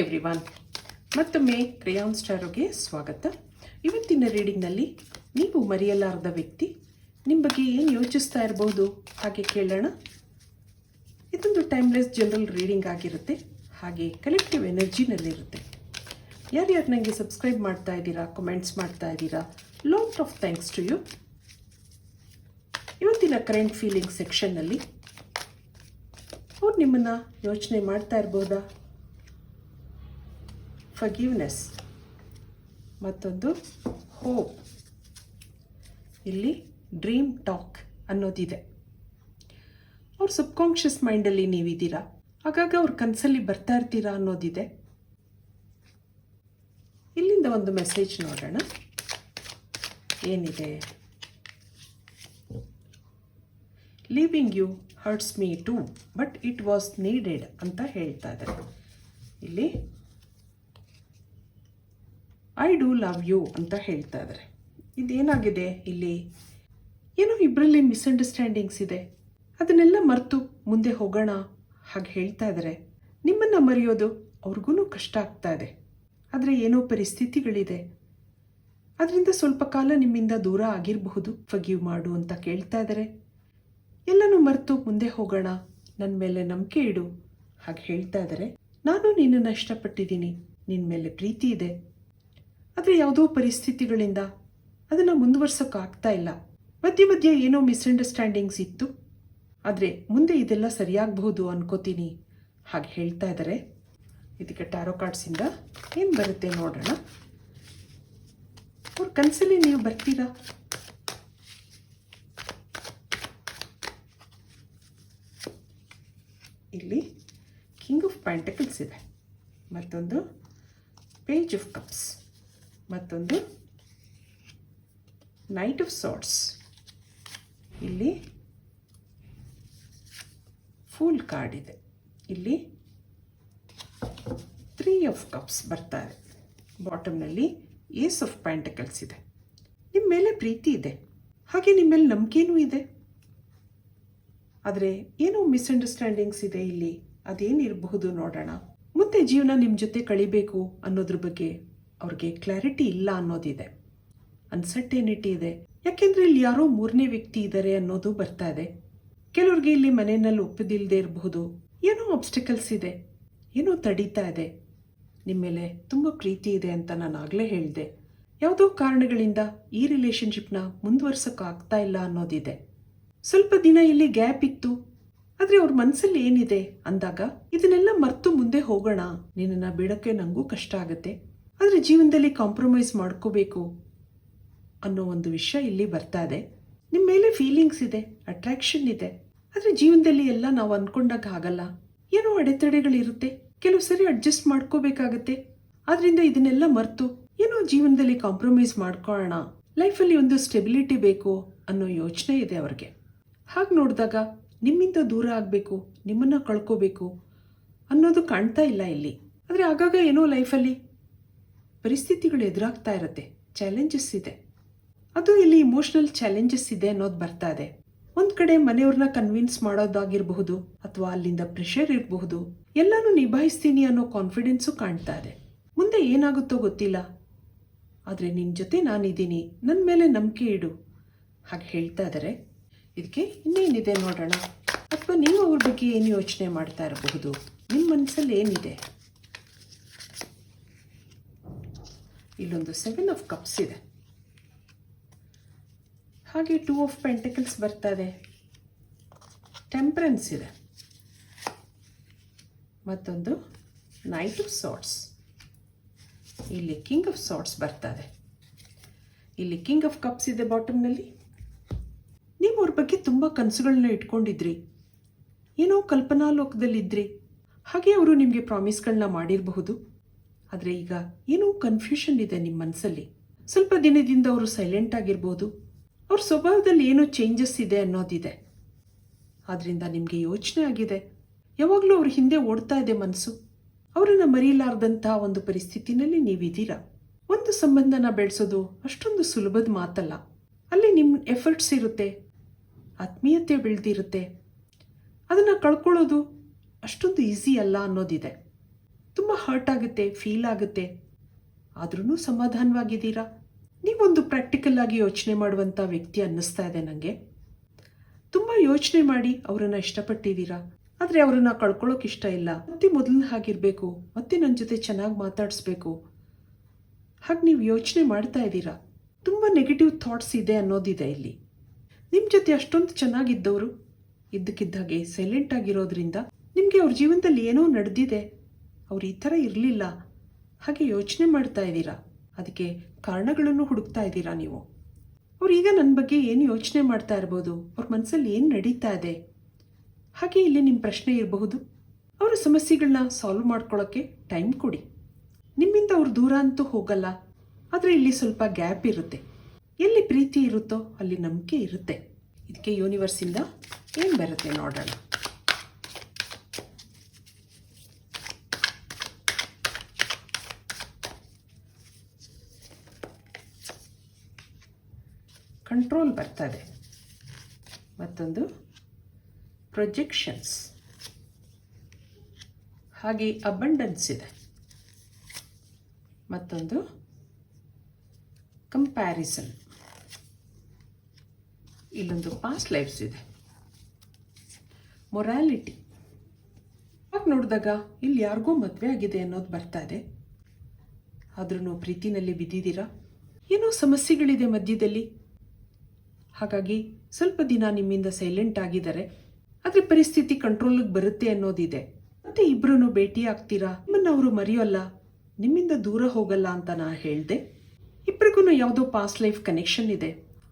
Everyone ಮತ್ತೊಮ್ಮೆ ಕ್ರೇಯಾನ್ ಸ್ಟಾರೋಗೆ ಸ್ವಾಗತ. ಇವತ್ತಿನ ರೀಡಿಂಗ್ನಲ್ಲಿ ನೀವು ಮರೆಯಲಾರದ ವ್ಯಕ್ತಿ ನಿಮ್ಮ ಬಗ್ಗೆ ಏನು ಯೋಚಿಸ್ತಾ ಇರಬಹುದು ಹಾಗೆ ಕೇಳೋಣ. ಇದೊಂದು ಟೈಮ್ಲೆಸ್ ಜನರಲ್ ರೀಡಿಂಗ್ ಆಗಿರುತ್ತೆ. ಹಾಗೆ ಕಲೆಕ್ಟಿವ್ ಎನರ್ಜಿನಲ್ಲಿರುತ್ತೆ ಯಾರ್ಯಾರು ನನಗೆ ಸಬ್ಸ್ಕ್ರೈಬ್ ಮಾಡ್ತಾ ಇದ್ದೀರಾ ಕಮೆಂಟ್ಸ್ ಮಾಡ್ತಾ ಇದ್ದೀರಾ lot of thanks to you ಇವತ್ತಿನ ಕರೆಂಟ್ ಫೀಲಿಂಗ್ ಸೆಕ್ಷನ್ನಲ್ಲಿ ಅವ್ರು ನಿಮ್ಮನ್ನು ಯೋಚನೆ ಮಾಡ್ತಾ ಇರ್ಬೋದಾ? ಫಗಿವ್ನೆಸ್ ಮತ್ತೊಂದು ಹೋಪ್ ಇಲ್ಲಿ ಡ್ರೀಮ್ ಟಾಕ್ ಅನ್ನೋದಿದೆ. ಅವ್ರ ಸಬ್ಕಾನ್ಷಿಯಸ್ ಮೈಂಡಲ್ಲಿ ನೀವಿದ್ದೀರಾ? ಹಾಗಾಗಿ ಅವ್ರ ಕನಸಲ್ಲಿ ಬರ್ತಾ ಇರ್ತೀರಾ ಅನ್ನೋದಿದೆ. ಇಲ್ಲಿಂದ ಒಂದು ಮೆಸೇಜ್ ನೋಡೋಣ. ಏನಿದೆ? Leaving you hurts me too but it was needed ಅಂತ ಹೇಳ್ತಾ ಇದ್ದಾರೆ. ಇಲ್ಲಿ ಐ ಡೂ ಲವ್ ಯು ಅಂತ ಹೇಳ್ತಾ ಇದ್ದಾರೆ ಇದೇನಾಗಿದೆ ಇಲ್ಲಿ? ಏನೋ ಇಬ್ಬರಲ್ಲಿ ಮಿಸ್ಅಂಡರ್ಸ್ಟ್ಯಾಂಡಿಂಗ್ಸ್ ಇದೆ. ಅದನ್ನೆಲ್ಲ ಮರೆತು ಮುಂದೆ ಹೋಗೋಣ ಹಾಗೆ ಹೇಳ್ತಾ ಇದ್ದಾರೆ ನಿಮ್ಮನ್ನು ಮರೆಯೋದು ಅವ್ರಿಗೂ ಕಷ್ಟ ಆಗ್ತಾ ಇದೆ. ಆದರೆ ಏನೋ ಪರಿಸ್ಥಿತಿಗಳಿದೆ. ಅದರಿಂದ ಸ್ವಲ್ಪ ಕಾಲ ನಿಮ್ಮಿಂದ ದೂರ ಆಗಿರಬಹುದು ಫಗೀವ್ ಮಾಡು ಅಂತ ಕೇಳ್ತಾ ಇದ್ದಾರೆ ಎಲ್ಲನೂ ಮರೆತು ಮುಂದೆ ಹೋಗೋಣ ನನ್ನ ಮೇಲೆ ನಂಬಿಕೆ ಇಡು ಹಾಗೆ ಹೇಳ್ತಾ ಇದ್ದಾರೆ ನಾನು ನಿನ್ನನ್ನು ಇಷ್ಟಪಟ್ಟಿದ್ದೀನಿ. ನಿನ್ನ ಮೇಲೆ ಪ್ರೀತಿ ಇದೆ. ಆದರೆ ಯಾವುದೋ ಪರಿಸ್ಥಿತಿಗಳಿಂದ ಅದನ್ನು ಮುಂದುವರ್ಸೋಕ್ಕಾಗ್ತಾ ಇಲ್ಲ. ಮಧ್ಯೆ ಮಧ್ಯೆ ಏನೋ ಮಿಸ್ಅಂಡರ್ಸ್ಟ್ಯಾಂಡಿಂಗ್ಸ್ ಇತ್ತು. ಆದರೆ ಮುಂದೆ ಇದೆಲ್ಲ ಸರಿಯಾಗಬಹುದು ಅನ್ಕೋತೀನಿ. ಹಾಗೆ ಹೇಳ್ತಾ ಇದ್ದಾರೆ ಇದಕ್ಕೆ ಟ್ಯಾರೋ ಕಾರ್ಡ್ಸಿಂದ ಏನು ಬರುತ್ತೆ ನೋಡೋಣ. ಅವ್ರ ಕನಸಲ್ಲಿ ನೀವು ಬರ್ತೀರಾ? ಇಲ್ಲಿ ಕಿಂಗ್ ಆಫ್ ಪ್ಯಾಂಟಕಲ್ಸ್ ಇದೆ. ಮತ್ತೊಂದು ಪೇಜ್ ಆಫ್ ಕಪ್ಸ್. ಮತ್ತೊಂದು. ನೈಟ್ ಆಫ್ ಸಾಟ್ಸ್ ಇಲ್ಲಿ ಫುಲ್ ಕಾರ್ಡ್ ಇದೆ. ಇಲ್ಲಿ ತ್ರೀ ಆಫ್ ಕಪ್ಸ್ ಬರ್ತಾರೆ. ಬಾಟಮ್ನಲ್ಲಿ ಏಸ್ ಆಫ್ ಪ್ಯಾಂಟಕಲ್ಸ್ ಇದೆ. ನಿಮ್ಮ ಮೇಲೆ ಪ್ರೀತಿ ಇದೆ. ಹಾಗೆ ನಿಮ್ಮ ಮೇಲೆ ನಂಬಿಕೆನೂ ಇದೆ. ಆದರೆ ಏನೋ ಮಿಸ್ಅಂಡರ್ಸ್ಟ್ಯಾಂಡಿಂಗ್ಸ್ ಇದೆ ಇಲ್ಲಿ. ಅದೇನಿರಬಹುದು ನೋಡೋಣ. ಮುಂದೆ ಜೀವನ ನಿಮ್ಮ ಜೊತೆ ಕಳಿಬೇಕು ಅನ್ನೋದ್ರ ಬಗ್ಗೆ ಅವ್ರಿಗೆ ಕ್ಲಾರಿಟಿ ಇಲ್ಲ ಅನ್ನೋದಿದೆ. ಅನ್ಸರ್ಟೇನಿಟಿ ಇದೆ. ಯಾಕೆಂದ್ರೆ ಇಲ್ಲಿ ಯಾರೋ ಮೂರನೇ ವ್ಯಕ್ತಿ ಇದ್ದಾರೆ ಅನ್ನೋದು ಬರ್ತಾ ಇದೆ. ಕೆಲವ್ರಿಗೆ ಇಲ್ಲಿ ಮನೆಯಲ್ಲಿ ಒಪ್ಪದಿಲ್ಲದೆ ಇರಬಹುದು. ಏನೋ ಆಬ್ಸ್ಟಿಕಲ್ಸ್ ಇದೆ. ಏನೋ ತಡೀತಾ ಇದೆ. ನಿಮ್ಮ ಮೇಲೆ ತುಂಬ ಪ್ರೀತಿ ಇದೆ ಅಂತ ನಾನು ಆಗಲೇ ಹೇಳಿದೆ. ಯಾವುದೋ ಕಾರಣಗಳಿಂದ ಈ ರಿಲೇಷನ್ಶಿಪ್ನ ಮುಂದುವರ್ಸೋಕ್ಕಾಗ್ತಾ ಇಲ್ಲ ಅನ್ನೋದಿದೆ. ಸ್ವಲ್ಪ ದಿನ ಇಲ್ಲಿ ಗ್ಯಾಪ್ ಇತ್ತು. ಆದರೆ ಅವ್ರ ಮನಸ್ಸಲ್ಲಿ ಏನಿದೆ? ಅಂದಾಗ ಇದನ್ನೆಲ್ಲ ಮರ್ತು ಮುಂದೆ ಹೋಗೋಣ. ನಿನ್ನನ್ನು ಬಿಡೋಕ್ಕೆ ನನಗೂ ಕಷ್ಟ ಆಗುತ್ತೆ. ಆದರೆ ಜೀವನದಲ್ಲಿ ಕಾಂಪ್ರಮೈಸ್ ಮಾಡ್ಕೋಬೇಕು ಅನ್ನೋ ಒಂದು ವಿಷಯ ಇಲ್ಲಿ ಬರ್ತಾ ಇದೆ. ನಿಮ್ಮ ಮೇಲೆ ಫೀಲಿಂಗ್ಸ್ ಇದೆ ಅಟ್ರಾಕ್ಷನ್ ಇದೆ. ಆದರೆ ಜೀವನದಲ್ಲಿ ಎಲ್ಲ ನಾವು ಅನ್ಕೊಂಡಾಗ ಆಗಲ್ಲ. ಏನೋ ಅಡೆತಡೆಗಳಿರುತ್ತೆ ಕೆಲವು ಸರಿ ಅಡ್ಜಸ್ಟ್ ಮಾಡ್ಕೋಬೇಕಾಗತ್ತೆ. ಆದ್ರಿಂದ ಇದನ್ನೆಲ್ಲ ಮರ್ತು ಏನೋ ಜೀವನದಲ್ಲಿ ಕಾಂಪ್ರಮೈಸ್ ಮಾಡ್ಕೊಳ್ಳೋಣ ಲೈಫಲ್ಲಿ ಒಂದು ಸ್ಟೆಬಿಲಿಟಿ ಬೇಕು ಅನ್ನೋ ಯೋಚನೆ ಇದೆ ಅವ್ರಿಗೆ. ಹಾಗೆ ನೋಡಿದಾಗ ನಿಮ್ಮಿಂದ ದೂರ ಆಗಬೇಕು, ನಿಮ್ಮನ್ನು ಕಳ್ಕೋಬೇಕು ಅನ್ನೋದು ಕಾಣ್ತಾ ಇಲ್ಲ ಇಲ್ಲಿ. ಆದರೆ ಆಗಾಗ ಏನೋ ಲೈಫಲ್ಲಿ ಪರಿಸ್ಥಿತಿಗಳು ಎದುರಾಗ್ತಾ ಇರುತ್ತೆ. ಚಾಲೆಂಜಸ್ ಇದೆ. ಅದು ಇಲ್ಲಿ ಇಮೋಷನಲ್ ಚಾಲೆಂಜಸ್ ಇದೆ ಅನ್ನೋದು ಬರ್ತಾ ಇದೆ. ಒಂದು ಕಡೆ ಮನೆಯವ್ರನ್ನ ಕನ್ವಿನ್ಸ್ ಮಾಡೋದಾಗಿರಬಹುದು ಅಥವಾ ಅಲ್ಲಿಂದ ಪ್ರೆಷರ್ ಇರಬಹುದು. ಎಲ್ಲಾನು ನಿಭಾಯಿಸ್ತೀನಿ ಅನ್ನೋ ಕಾನ್ಫಿಡೆನ್ಸು ಕಾಣ್ತಾ ಇದೆ. ಮುಂದೆ ಏನಾಗುತ್ತೋ ಗೊತ್ತಿಲ್ಲ. ಆದರೆ ನಿನ್ನ ಜೊತೆ ನಾನಿದ್ದೀನಿ. ನನ್ನ ಮೇಲೆ ನಂಬಿಕೆ ಇಡು. ಹಾಗೆ ಹೇಳ್ತಾ ಇದ್ದಾರೆ ಇದಕ್ಕೆ ಇನ್ನೇನಿದೆ ನೋಡೋಣ. ಅಥವಾ ನೀವು ಅವ್ರ ಬಗ್ಗೆ ಏನು ಯೋಚನೆ ಮಾಡ್ತಾ ಇರಬಹುದು? ನಿಮ್ಮ ಮನಸ್ಸಲ್ಲಿ ಏನಿದೆ? ಇಲ್ಲೊಂದು ಸೆವೆನ್ ಆಫ್ ಕಪ್ಸ್ ಇದೆ. ಹಾಗೆ ಟೂ ಆಫ್ ಪೆಂಟಿಕಲ್ಸ್ ಇದೆ. ಟೆಂಪ್ರೆನ್ಸ್ ಇದೆ. ಮತ್ತೊಂದು ನೈಟ್ ಆಫ್ ಸಾಟ್ಸ್ ಇಲ್ಲಿ ಕಿಂಗ್ ಆಫ್ ಸಾಟ್ಸ್ ಇದೆ. ಇಲ್ಲಿ ಕಿಂಗ್ ಆಫ್ ಕಪ್ಸ್ ಇದೆ ಬಾಟಮ್ನಲ್ಲಿ ನೀವು ಅವ್ರ ಬಗ್ಗೆ ತುಂಬ ಕನಸುಗಳನ್ನ ಇಟ್ಕೊಂಡಿದ್ರಿ. ಏನೋ ಕಲ್ಪನಾ ಲೋಕದಲ್ಲಿದ್ರಿ ಹಾಗೆ ಅವರು ನಿಮಗೆ ಪ್ರಾಮಿಸ್ಗಳನ್ನ ಮಾಡಿರಬಹುದು. ಆದರೆ ಈಗ ಏನೋ ಕನ್ಫ್ಯೂಷನ್ ಇದೆ ನಿಮ್ಮ ಮನಸ್ಸಲ್ಲಿ ಸ್ವಲ್ಪ ದಿನದಿಂದ ಅವರು ಸೈಲೆಂಟ್ ಆಗಿರ್ಬೋದು. ಅವ್ರ ಸ್ವಭಾವದಲ್ಲಿ ಏನೋ ಚೇಂಜಸ್ ಇದೆ ಅನ್ನೋದಿದೆ. ಆದ್ರಿಂದ ನಿಮಗೆ ಯೋಚನೆ ಆಗಿದೆ. ಯಾವಾಗಲೂ ಅವ್ರ ಹಿಂದೆ ಓಡ್ತಾ ಇದೆ ಮನಸ್ಸು ಅವರನ್ನು ಮರೆಯಲಾರ್ದಂಥ ಒಂದು ಪರಿಸ್ಥಿತಿನಲ್ಲಿ ನೀವಿದ್ದೀರಾ? ಒಂದು ಸಂಬಂಧನ ಬೆಳೆಸೋದು ಅಷ್ಟೊಂದು ಸುಲಭದ ಮಾತಲ್ಲ. ಅಲ್ಲಿ ನಿಮ್ಮ ಎಫರ್ಟ್ಸ್ ಇರುತ್ತೆ. ಆತ್ಮೀಯತೆ ಬೆಳೆದಿರುತ್ತೆ. ಅದನ್ನು ಕಳ್ಕೊಳ್ಳೋದು ಅಷ್ಟೊಂದು ಈಸಿ ಅಲ್ಲ ಅನ್ನೋದಿದೆ. ತುಂಬ ಹರ್ಟ್ ಆಗುತ್ತೆ ಫೀಲ್ ಆಗುತ್ತೆ. ಆದ್ರೂ ಸಮಾಧಾನವಾಗಿದ್ದೀರಾ? ನೀವೊಂದು ಪ್ರಾಕ್ಟಿಕಲ್ ಆಗಿ ಯೋಚನೆ ಮಾಡುವಂಥ ವ್ಯಕ್ತಿ ಅನ್ನಿಸ್ತಾ ಇದೆ ನನಗೆ ತುಂಬ ಯೋಚನೆ ಮಾಡಿ ಅವರನ್ನು ಇಷ್ಟಪಟ್ಟಿದ್ದೀರಾ? ಆದರೆ ಅವರನ್ನು ಕಳ್ಕೊಳ್ಳೋಕೆ ಇಷ್ಟ ಇಲ್ಲ. ಮತ್ತೆ ಮೊದಲನೇ ಹಾಗಿರಬೇಕು, ಮತ್ತೆ ನನ್ನ ಜೊತೆ ಚೆನ್ನಾಗಿ ಮಾತಾಡಿಸ್ಬೇಕು. ಹಾಗೆ ನೀವು ಯೋಚನೆ ಮಾಡ್ತಾ ಇದ್ದೀರಾ? ತುಂಬ ನೆಗೆಟಿವ್ ಥಾಟ್ಸ್ ಇದೆ ಅನ್ನೋದಿದೆ ಇಲ್ಲಿ. ನಿಮ್ಮ ಜೊತೆ ಅಷ್ಟೊಂದು ಚೆನ್ನಾಗಿದ್ದವರು, ಇದ್ದಕ್ಕಿದ್ದಾಗೆ ಸೈಲೆಂಟ್ ಆಗಿರೋದ್ರಿಂದ ನಿಮಗೆ ಅವ್ರ ಜೀವನದಲ್ಲಿ ಏನೋ ನಡೆದಿದೆ. ಅವ್ರು ಈ ಥರ ಇರಲಿಲ್ಲ. ಹಾಗೆ ಯೋಚನೆ ಮಾಡ್ತಾ ಇದ್ದೀರಾ? ಅದಕ್ಕೆ ಕಾರಣಗಳನ್ನು ಹುಡುಕ್ತಾ ಇದ್ದೀರಾ ನೀವು? ಅವ್ರು ಈಗ ನನ್ನ ಬಗ್ಗೆ ಏನು ಯೋಚನೆ ಮಾಡ್ತಾ ಇರ್ಬೋದು? ಅವ್ರ ಮನಸ್ಸಲ್ಲಿ ಏನು ನಡೀತಾ ಇದೆ? ಹಾಗೆ ಇಲ್ಲಿ ನಿಮ್ಮ ಪ್ರಶ್ನೆ ಇರಬಹುದು. ಅವರ ಸಮಸ್ಯೆಗಳನ್ನ ಸಾಲ್ವ್ ಮಾಡ್ಕೊಳ್ಳೋಕ್ಕೆ ಟೈಮ್ ಕೊಡಿ. ನಿಮ್ಮಿಂದ ಅವ್ರು ದೂರ ಅಂತೂ ಹೋಗಲ್ಲ. ಆದರೆ ಇಲ್ಲಿ ಸ್ವಲ್ಪ ಗ್ಯಾಪ್ ಇರುತ್ತೆ. ಎಲ್ಲಿ ಪ್ರೀತಿ ಇರುತ್ತೋ ಅಲ್ಲಿ ನಂಬಿಕೆ ಇರುತ್ತೆ. ಇದಕ್ಕೆ ಯೂನಿವರ್ಸಿಂದ ಏನು ಬರುತ್ತೆ ನೋಡೋಣ. ಕಂಟ್ರೋಲ್ ಬರ್ತದೆ. ಮತ್ತೊಂದು ಪ್ರೊಜೆಕ್ಷನ್ಸ್ ಹಾಗೆ ಅಬಂಡನ್ಸ್ ಇದೆ. ಮತ್ತೊಂದು ಕಂಪ್ಯಾರಿಸನ್ ಇಲ್ಲೊಂದು ಪಾಸ್ಟ್ ಲೈಫ್ಸ್ ಇದೆ. ಮೊರಾಲಿಟಿ ಹಾಗೆ ನೋಡಿದಾಗ ಇಲ್ಲಿ ಯಾರಿಗೋ ಮದುವೆ ಆಗಿದೆ ಅನ್ನೋದು ಬರ್ತಾ ಇದೆ. ಆದ್ರೂ ಪ್ರೀತಿನಲ್ಲಿ ಬಿದ್ದಿದ್ದೀರಾ? ಏನೋ ಸಮಸ್ಯೆಗಳಿದೆ ಮಧ್ಯದಲ್ಲಿ. ಹಾಗಾಗಿ ಸ್ವಲ್ಪ ದಿನ ನಿಮ್ಮಿಂದ ಸೈಲೆಂಟ್ ಆಗಿದ್ದಾರೆ. ಆದರೆ ಪರಿಸ್ಥಿತಿ ಕಂಟ್ರೋಲಿಗೆ ಬರುತ್ತೆ ಅನ್ನೋದಿದೆ. ಮತ್ತೆ ಇಬ್ಬರೂ ಭೇಟಿ ಆಗ್ತೀರಾ? ನಿಮ್ಮನ್ನ ಅವರು ಮರೆಯೋಲ್ಲ? ನಿಮ್ಮಿಂದ ದೂರ ಹೋಗಲ್ಲ ಅಂತ ನಾನು ಹೇಳಿದೆ. ಇಬ್ಬರಿಗೂ ಯಾವುದೋ ಪಾಸ್ಟ್ ಲೈಫ್ ಕನೆಕ್ಷನ್ ಇದೆ.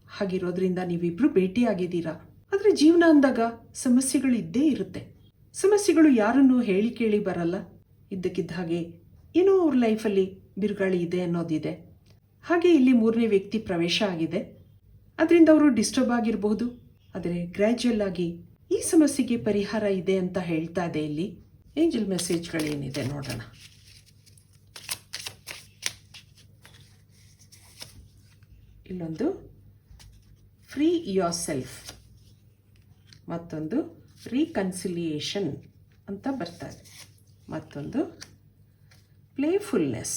ಹಾಗಿರೋದ್ರಿಂದ ನೀವಿಬ್ರು ಭೇಟಿ ಆಗಿದ್ದೀರಾ? ಆದರೆ ಜೀವನ ಅಂದಾಗ ಸಮಸ್ಯೆಗಳು ಇದ್ದೇ ಇರುತ್ತೆ. ಸಮಸ್ಯೆಗಳು ಯಾರನ್ನು ಹೇಳಿ ಕೇಳಿ ಬರಲ್ಲ. ಇದ್ದಕ್ಕಿದ್ದ ಹಾಗೆ ಏನೋ ಅವ್ರ ಲೈಫಲ್ಲಿ ಬಿರುಗಾಳಿ ಇದೆ ಅನ್ನೋದಿದೆ. ಹಾಗೆ ಇಲ್ಲಿ ಮೂರನೇ ವ್ಯಕ್ತಿ ಪ್ರವೇಶ ಆಗಿದೆ. ಅದರಿಂದ ಅವರು ಡಿಸ್ಟರ್ಬ್ ಆಗಿರಬಹುದು. ಆದರೆ ಗ್ರ್ಯಾಜುಯಲ್ ಆಗಿ ಈ ಸಮಸ್ಯೆಗೆ ಪರಿಹಾರ ಇದೆ ಅಂತ ಹೇಳ್ತಾ ಇದೆ ಇಲ್ಲಿ. ಏಂಜಲ್ ಮೆಸೇಜ್ಗಳೇನಿದೆ ನೋಡೋಣ. ಇಲ್ಲೊಂದು ಫ್ರೀ ಯೋರ್ ಸೆಲ್ಫ್ ಮತ್ತೊಂದು ರೀಕನ್ಸಿಲಿಯೇಷನ್ ಅಂತ ಬರ್ತಾರೆ ಮತ್ತೊಂದು ಪ್ಲೇಫುಲ್ನೆಸ್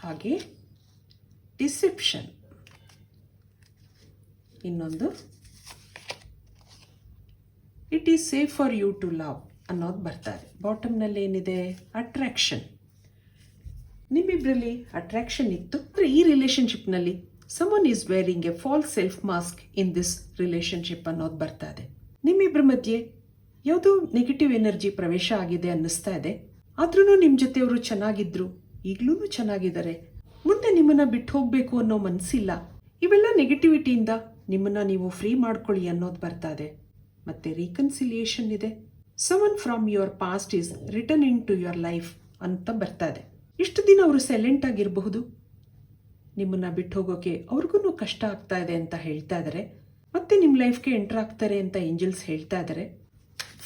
ಹಾಗೆ ಡಿಸೆಪ್ಷನ್ ಇನ್ನೊಂದು. It is safe for you to love ಅನ್ನೋದು ಬರ್ತಾರೆ. ಬಾಟಮ್ನಲ್ಲಿ ಏನಿದೆ? ಅಟ್ರಾಕ್ಷನ್ ನಿಮ್ಮಿಬ್ಬರಲ್ಲಿ ಅಟ್ರಾಕ್ಷನ್ ಇತ್ತು. ಅಂದರೆ ಈ ರಿಲೇಷನ್ಶಿಪ್ನಲ್ಲಿ someone is wearing a false self mask in this relationship ಅನ್ನೋದು ಬರ್ತಾ ಇದೆ ನಿಮ್ಮಿಬ್ಬರ ಮಧ್ಯೆ ಯಾವುದೋ ನೆಗೆಟಿವ್ ಎನರ್ಜಿ ಪ್ರವೇಶ ಆಗಿದೆ ಅನ್ನಿಸ್ತಾ ಇದೆ. ಆದ್ರೂ ನಿಮ್ಮ ಜೊತೆಯವರು ಚೆನ್ನಾಗಿದ್ರು. ಈಗಲೂ ಚೆನ್ನಾಗಿದ್ದಾರೆ. ಮುಂದೆ ನಿಮ್ಮನ್ನ ಬಿಟ್ಟು ಹೋಗಬೇಕು ಅನ್ನೋ ಮನಸ್ಸಿಲ್ಲ ಇವೆಲ್ಲ ನೆಗೆಟಿವಿಟಿಯಿಂದ ನಿಮ್ಮನ್ನ ನೀವು ಫ್ರೀ ಮಾಡ್ಕೊಳ್ಳಿ ಅನ್ನೋದು ಬರ್ತಾ ಇದೆ. ಮತ್ತೆ ರೀಕನ್ಸಿಲಿಯೇಷನ್ ಇದೆ. Someone from your past is return into your life ಅಂತ ಬರ್ತಾ ಇದೆ. ಇಷ್ಟು ದಿನ ಅವರು ಸೈಲೆಂಟ್ ಆಗಿರಬಹುದು. ನಿಮ್ಮನ್ನು ಬಿಟ್ಟು ಹೋಗೋಕೆ ಅವ್ರಿಗೂ ಕಷ್ಟ ಆಗ್ತಾ ಇದೆ ಅಂತ ಹೇಳ್ತಾ ಇದ್ದಾರೆ ಮತ್ತೆ ನಿಮ್ಮ ಲೈಫ್ಗೆ ಎಂಟರ್ ಆಗ್ತಾರೆ ಅಂತ ಏಂಜಲ್ಸ್ ಹೇಳ್ತಾ ಇದ್ದಾರೆ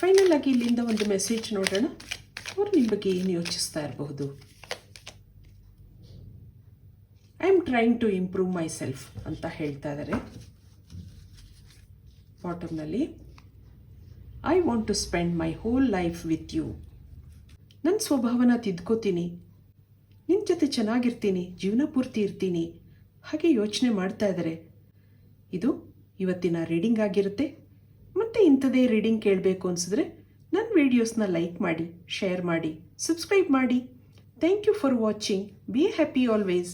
ಫೈನಲ್ ಆಗಿ ಇಲ್ಲಿಂದ ಒಂದು ಮೆಸೇಜ್ ನೋಡೋಣ. ಅವ್ರು ನಿಮ್ಮ ಬಗ್ಗೆ ಏನು ಯೋಚಿಸ್ತಾ ಇರಬಹುದು? I am trying to improve myself ಅಂತ ಹೇಳ್ತಾ ಇದ್ದಾರೆ ಬಾಟಮ್ನಲ್ಲಿ I want to spend my whole life with you ನನ್ನ ಸ್ವಭಾವನ ತಿದ್ಕೋತೀನಿ. ನಿನ್ನ ಜೊತೆ ಚೆನ್ನಾಗಿರ್ತೀನಿ, ಜೀವನ ಪೂರ್ತಿ ಇರ್ತೀನಿ. ಹಾಗೆ ಯೋಚನೆ ಮಾಡ್ತಾ ಇದ್ದಾರೆ ಇದು ಇವತ್ತಿನ ರೀಡಿಂಗ್ ಆಗಿರುತ್ತೆ. ಮತ್ತೆ ಇಂಥದೇ ರೀಡಿಂಗ್ ಕೇಳಬೇಕು ಅನಿಸಿದ್ರೆ ನನ್ನ ವೀಡಿಯೋಸ್ನ ಲೈಕ್ ಮಾಡಿ, ಶೇರ್ ಮಾಡಿ, ಸಬ್ಸ್ಕ್ರೈಬ್ ಮಾಡಿ. Thank you for watching. Be happy always.